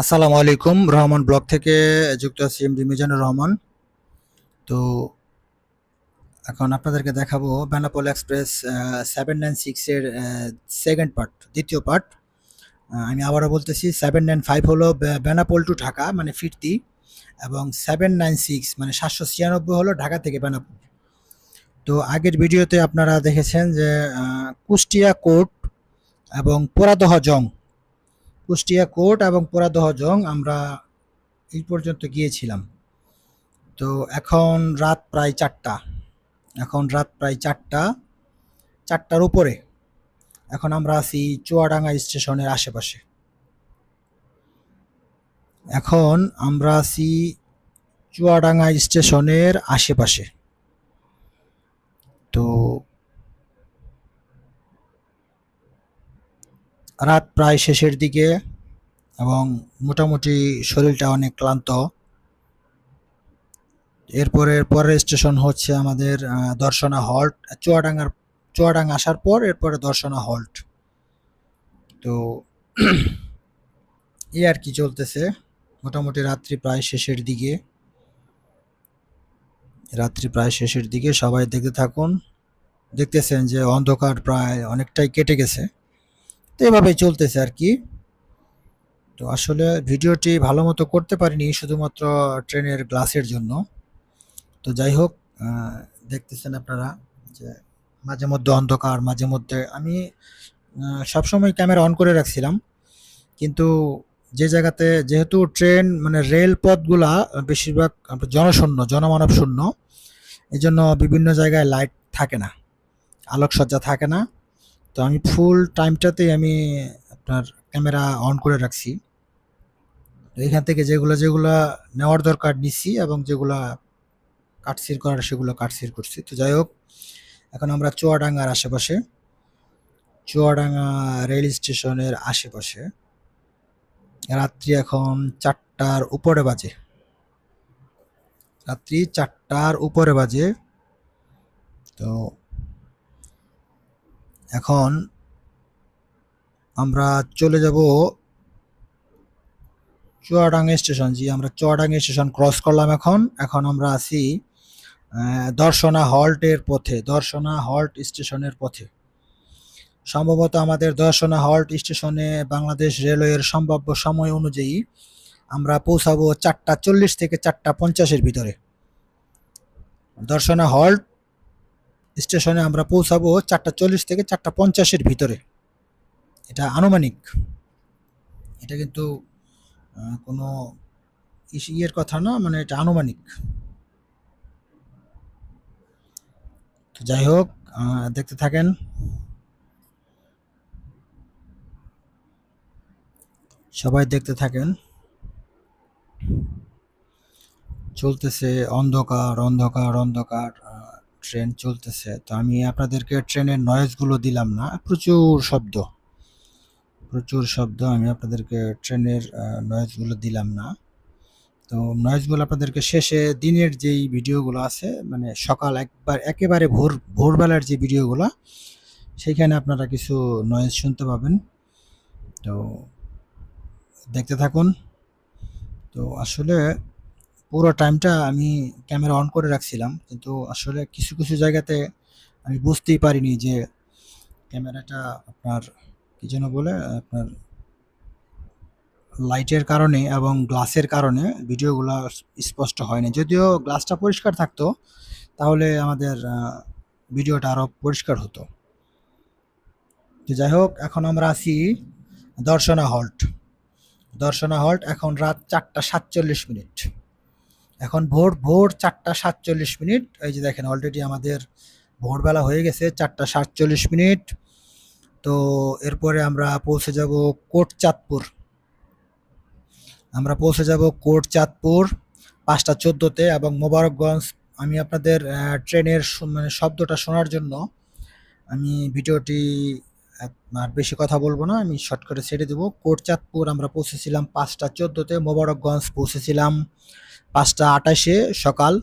আসসালামু আলাইকুম, রহমান ব্লগ থেকে যুক্ত আছি এমডি মিজানুর রহমান। তো এখন আপনাদেরকে দেখাবো বেনাপোল এক্সপ্রেস সেভেন নাইন সিক্সের সেকেন্ড পার্ট দ্বিতীয় পার্ট আমি আবারও বলতেছি সেভেন নাইন ফাইভ হলো বেনাপোল টু ঢাকা মানে ফিরতি, এবং সেভেন নাইন সিক্স মানে সাতশো ছিয়ানব্বই হলো ঢাকা থেকে বেনাপোল। তো আগের ভিডিওতে আপনারা দেখেছেন যে কুষ্টিয়া কোর্ট এবং পোড়াদহ জং কুষ্টিয়া কোর্ট এবং পোড়াদহ জং আমরা এই পর্যন্ত গিয়েছিলাম। তো এখন রাত প্রায় চারটা। এখন রাত প্রায় চারটা। চারটার উপরে। এখন আমরা আছি চুয়াডাঙ্গা স্টেশনের আশেপাশে। এখন আমরা আছি চুয়াডাঙ্গা স্টেশনের আশেপাশে। তো রাত প্রায় শেষের দিকে এবং মোটামুটি শরীরটা অনেক ক্লান্ত। এরপরে পরের স্টেশন হচ্ছে আমাদের দর্শনা হল্ট। চুয়াডাঙ্গার, চুয়াডাঙ্গা আসার পর এরপরে দর্শনা হল্ট। তো এই আর কি চলতেছে। মোটামুটি রাত্রি প্রায় শেষের দিকে। রাত্রি প্রায় শেষের দিকে সবাই দেখতে থাকুন। দেখতেছেন যে অন্ধকার প্রায় অনেকটাই কেটে গেছে। তো এভাবেই চলতেছে আর কি। তো আসলে ভিডিওটি ভালো মতো করতে পারিনি, শুধুমাত্র ট্রেনের গ্লাসের জন্য। তো যাই হোক দেখতেছেন আপনারা যে মাঝে মধ্যে অন্ধকার, মাঝে মধ্যে আমি সবসময় ক্যামেরা অন করে রাখছিলাম। কিন্তু যে জায়গাতে যেহেতু ট্রেন মানে রেল পথগুলা বেশিরভাগ জনশূন্য জনমানব শূন্য এই জন্য বিভিন্ন জায়গায় লাইট থাকে না, আলোকসজ্জা থাকে না। তো আমি ফুল টাইমটাতেই আমি আপনার ক্যামেরা অন করে রাখছি। এখান থেকে যেগুলো যেগুলো নেওয়ার দরকার নিছি এবং যেগুলা কাটসির করার, সেগুলো কাটসির করছি। তো যাই হোক, এখন আমরা চুয়াডাঙ্গার আশেপাশে, চুয়াডাঙ্গা রেল স্টেশনের আশেপাশে। রাত্রি এখন চারটার উপরে বাজে। রাত্রি চারটার উপরে বাজে। তো এখন আমরা চলে যাব চুয়াডাঙ্গা স্টেশন। জি, আমরা চুয়াডাঙ্গা স্টেশন ক্রস করলাম এখন। এখন আমরা আছি দর্শনা হল্টের পথে, দর্শনা হল্ট স্টেশনের পথে। সম্ভবত আমাদের দর্শনা হল্ট স্টেশনে বাংলাদেশ রেলওয়ের সম্ভাব্য সময় অনুযায়ী আমরা পৌঁছাবো চারটা চল্লিশ থেকে চারটা পঞ্চাশের ভিতরে। দর্শনা হল্ট স্টেশনে আমরা পৌঁছাবো চারটা চল্লিশ থেকে চারটা পঞ্চাশের ভিতরে। এটা আনুমানিক। এটা কিন্তু কোনো ইয়ের কথা না মানে এটা আনুমানিক। তো যাই হোক দেখতে থাকেন। সবাই দেখতে থাকেন। চলতেছে অন্ধকার অন্ধকার অন্ধকার। ট্রেন চলতেছে। তো আমি আপনাদেরকে ট্রেনের নয়েজগুলো দিলাম না, প্রচুর শব্দ। প্রচুর শব্দ আমি আপনাদেরকে ট্রেনের নয়েজগুলো দিলাম না। তো নয়েজগুলো আপনাদেরকে শেষে দিনের যেই ভিডিওগুলো আছে মানে সকাল একবার, একেবারে ভোর, ভোরবেলার যে ভিডিওগুলো সেইখানে আপনারা কিছু নয়েজ শুনতে পাবেন। তো দেখতে থাকুন। তো আসলে পুরো টাইমটা আমি ক্যামেরা অন করে রাখছিলাম, কিন্তু আসলে কিছু কিছু জায়গাতে আমি বুঝতেই পারিনি যে ক্যামেরাটা আপনার, কি যেন বলে, আপনার লাইটের কারণে এবং গ্লাসের কারণে ভিডিওগুলো স্পষ্ট হয়নি। যদিও গ্লাসটা পরিষ্কার থাকতো, তাহলে আমাদের ভিডিওটা আরও পরিষ্কার হতো। তো যাই হোক, এখন আমরা আছি দর্শনা হল্ট দর্শনা হল্ট এখন রাত চারটা সাতচল্লিশ মিনিট। এখন ভোর ভোর চারটা সাতচল্লিশ মিনিট। এই যে দেখেন অলরেডি আমাদের ভোরবেলা হয়ে গেছে চারটা সাতচল্লিশ মিনিট। তো এরপরে আমরা পৌঁছে যাব কোট চাঁদপুর। আমরা পৌঁছে যাব কোট চাঁদপুর পাঁচটা চোদ্দোতে এবং মোবারকগঞ্জ। আমি আপনাদের ট্রেনের মানে শব্দটা শোনার জন্য আমি ভিডিওটি আর বেশি কথা বলব না, আমি শর্ট করে ছেড়ে দেবো। কোটচাঁদপুর আমরা পৌঁছেছিলাম পাঁচটা চোদ্দোতে, মোবারকগঞ্জ পৌঁছেছিলাম পাঁচটা আটাশে সকাল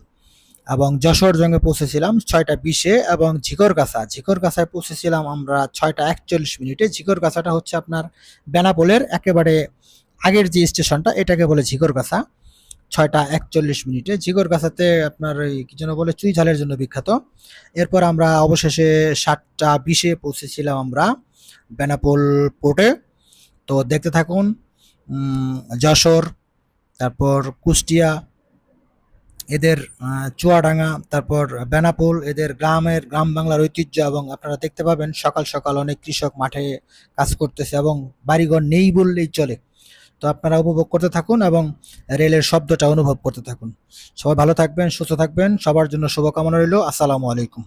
এবং যশোর জঙ্গে পৌঁছেছিলাম ছয়টা বিশে এবং ঝিকরগাছা। ঝিকরগাছায় পৌঁছেছিলাম আমরা ছয়টা একচল্লিশ মিনিটে। ঝিকরগাছাটা হচ্ছে আপনার বেনাপোলের একেবারে আগের যে স্টেশনটা, এটাকে বলে ঝিকরগাছা। ছয়টা একচল্লিশ মিনিটে। ঝিকরগাছাতে আপনার ওই কি যেন বলে, চুই ঝালের জন্য বিখ্যাত। এরপর আমরা অবশেষে সাতটা বিশে পৌঁছেছিলাম আমরা বেনাপোল পোর্টে। তো দেখতে থাকুন যশোর, তারপর কুষ্টিয়া, এদের চুয়াডাঙ্গা, তারপর বেনাপোল, এদের গ্রামের, গ্রাম বাংলার ঐতিহ্য এবং আপনারা দেখতে পাবেন সকাল সকাল অনেক কৃষক মাঠে কাজ করতেছে এবং বাড়িঘর নেই বললেই চলে। তো আপনারা উপভোগ করতে থাকুন এবং রেলের শব্দটা অনুভব করতে থাকুন। সবাই ভালো থাকবেন, সুস্থ থাকবেন, সবার জন্য শুভকামনা রইল। আসসালামু আলাইকুম।